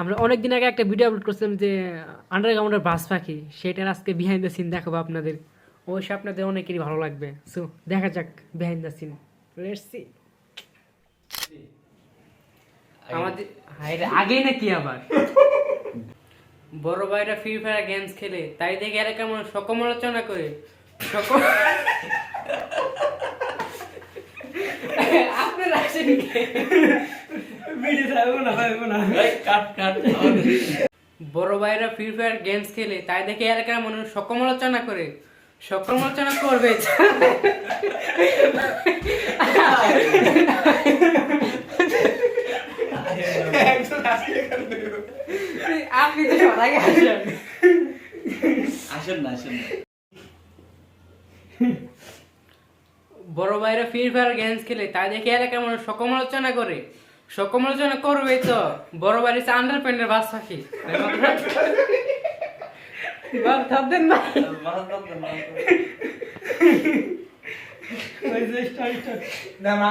আমরা অনেক দিন আগে একটা ভিডিও আপলোড করছিলাম যে আন্ডারগ্রাউন্ডের বাস পাখি, সেটার আজকে বিহাইন্ড দ্য সিন দেখাবো আপনাদের। অবশ্যই আপনাদের অনেকেরই ভালো লাগবে। সো দেখা যাক বিহাইন্ড দ্য সিন লেটস আমাদের আগেই নাকি আবার? বড় ভাইরা ফ্রি ফায়ার গেমস খেলে, তাই দেখে এলাকা মানুষ সকমালোচনা করে। সকল আপনার আসেন বড় ভাইরা ফ্রি ফায়ার গেমস খেলে, তাই দেখে এলাকার মানুষ সকমালোচনা করে? সকমালোচনা করবে। আপনি আসেন না আসেন না। বড় ভাইরা ফ্রি ফায়ার গেমস খেলে তাই দেখে এলাকার মানুষ সকমালোচনা করে? সকমালোচনা করবে তো। বড় হচ্ছে আন্ডার প্যান্টের বাস পাখি না